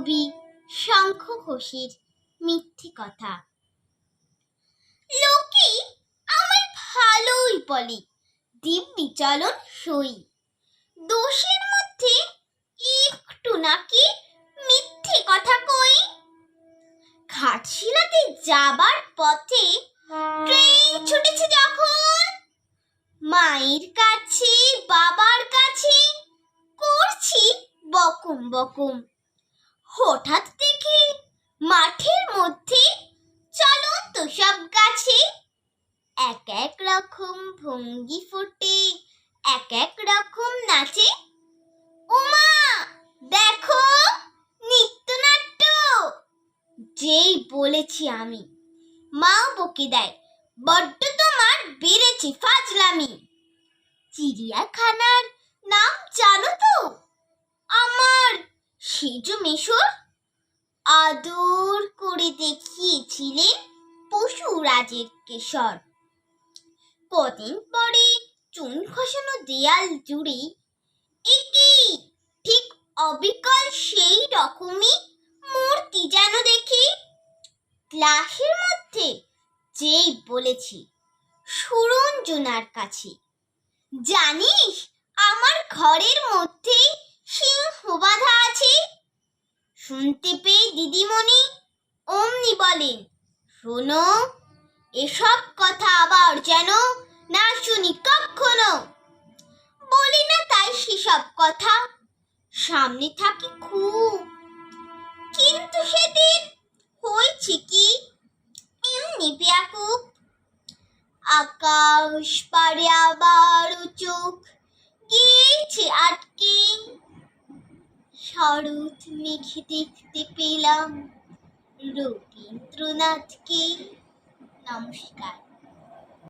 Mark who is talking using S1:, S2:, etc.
S1: কবি শঙ্খ ঘোষের মিথ্যে কথা। লোকে আমার ভালোই বলে দিব্যি চলন সই। দোষের মধ্যে একটু নাকি মিথ্যে কথা কই। ঘাটশিলাতে যাবার পথে ট্রেন ছুটেছে যখন। মায়ের কাছে, বাবার কাছে করছি বকুম বকুম। হঠাৎ দেখি মাঠের মধ্যে চলন্ত সব গাছে এক এক রকম ভঙ্গি ফুটে, এক এক রকম নাচে। ওমা, দেখো, নৃত্যনাট্য। যেই বলেছি আমি, মাও বকে দেয়, বড্ড তোমার বেড়েছে ফাজলামি। চিড়িয়াখানার নাম জানো সেজ মেশর আদর করে দেখিয়েছিলেন পশুরাজের কেশর। কদিন পরে চুন খসানো দেয়াল জুড়ে একি ঠিক অবিকল সেই রকমই মূর্তি যেন দেখি। ক্লাসের মধ্যে যেই বলেছি, সুরঞ্জনার কাছে, জানিস, আমার ঘরের মধ্যে শুনতে পেয়ে দিদিমণি অমনি বলেন, শোনো, এসব কথা আবার যেন না শুনি কখনো। বলি না তাই সেসব কথা, সামনে থাকি খুব। কিন্তু সেদিন হয়েছে কি? এমনি ব্যাকুপ আকাশ পারে আবার চোখ গিয়েছে আটকে। শরৎ মেঘে দেখতে পেলাম। রবীন্দ্রনাথকে নমস্কার।